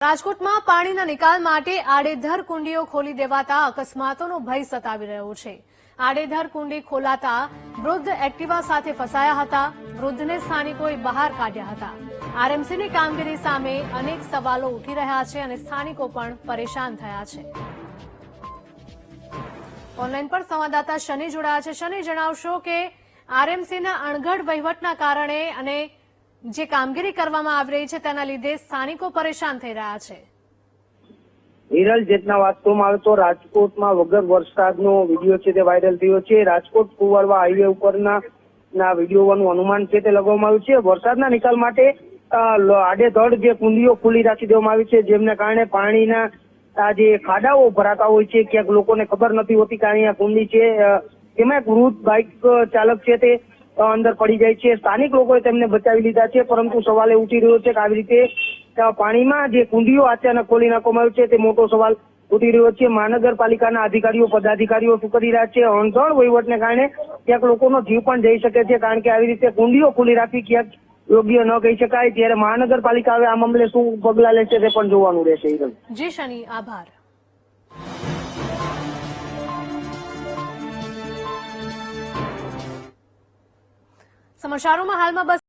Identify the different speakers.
Speaker 1: રાજકોટમાં પાણીના નિકાલ માટે આડેધર કુંડીઓ ખોલી દેવાતા અકસ્માતોનો ભય સતાવી રહ્યો છે. આડેધર કુંડી ખોલાતા વૃદ્ધ એક્ટિવા સાથે ફસાયા હતા. વૃદ્ધને સ્થાનિકોએ બહાર કાઢ્યા હતા. આરએમસીની કામગીરી સામે અનેક સવાલો ઉઠી રહ્યા છે અને સ્થાનિકો પણ પરેશાન થયા છે. ઓનલાઈન પર સંવાદદાતા શનિ જોડાયા છે. શનિ, જણાવશો કે આરએમસીના અણઘડ વહીવટના કારણે અને જે કામગીરી કરવામાં આવી રહી છે, તેના લીધે સ્થાનિકો પરેશાન થઈ રહ્યા છે.
Speaker 2: હિરલ જેટના વાસ્તવમાં આવે તો રાજકોટમાં વગર વરસાદનો વીડિયો છે તે વાયરલ થયો છે. રાજકોટ કુવારવા હાઈવે ઉપરના ના વિડીયોનું અનુમાન છે તે લગાવવામાં આવ્યું છે. વરસાદના નિકાલ માટે આડેધડ જે કુંડીઓ ખુલ્લી રાખી દેવામાં આવી છે, જેમને કારણે પાણીના, આ જે ખાડાઓ ભરાતા હોય છે, ક્યાંક લોકોને ખબર નથી હોતી કે અહીંયા કુંડી છે. એમાં એક વૃદ્ધ બાઇક ચાલક છે તે અંદર પડી જાય છે. સ્થાનિક લોકોએ તેમને બચાવી લીધા છે, પરંતુ સવાલ ઉઠી રહ્યો છે કે આવી રીતે પાણીમાં જે કુંડીઓ અચાનક ખોલી નાખવામાં આવી છે, તે મોટો સવાલ ઉઠી રહ્યો છે. મહાનગરપાલિકાના અધિકારીઓ, પદાધિકારીઓ શું કરી રહ્યા છે? અણધણ વહીવટને કારણે ક્યાંક લોકોનો જીવ પણ જઈ શકે છે, કારણ કે આવી રીતે કુંડીઓ ખુલી રાખવી ક્યાંક યોગ્ય ન કહી શકાય. ત્યારે મહાનગરપાલિકા હવે આ મામલે શું પગલાં લેશે તે પણ જોવાનું રહેશે
Speaker 1: જી શનિ, આભાર. સમાચારોમાં હાલમાં બસ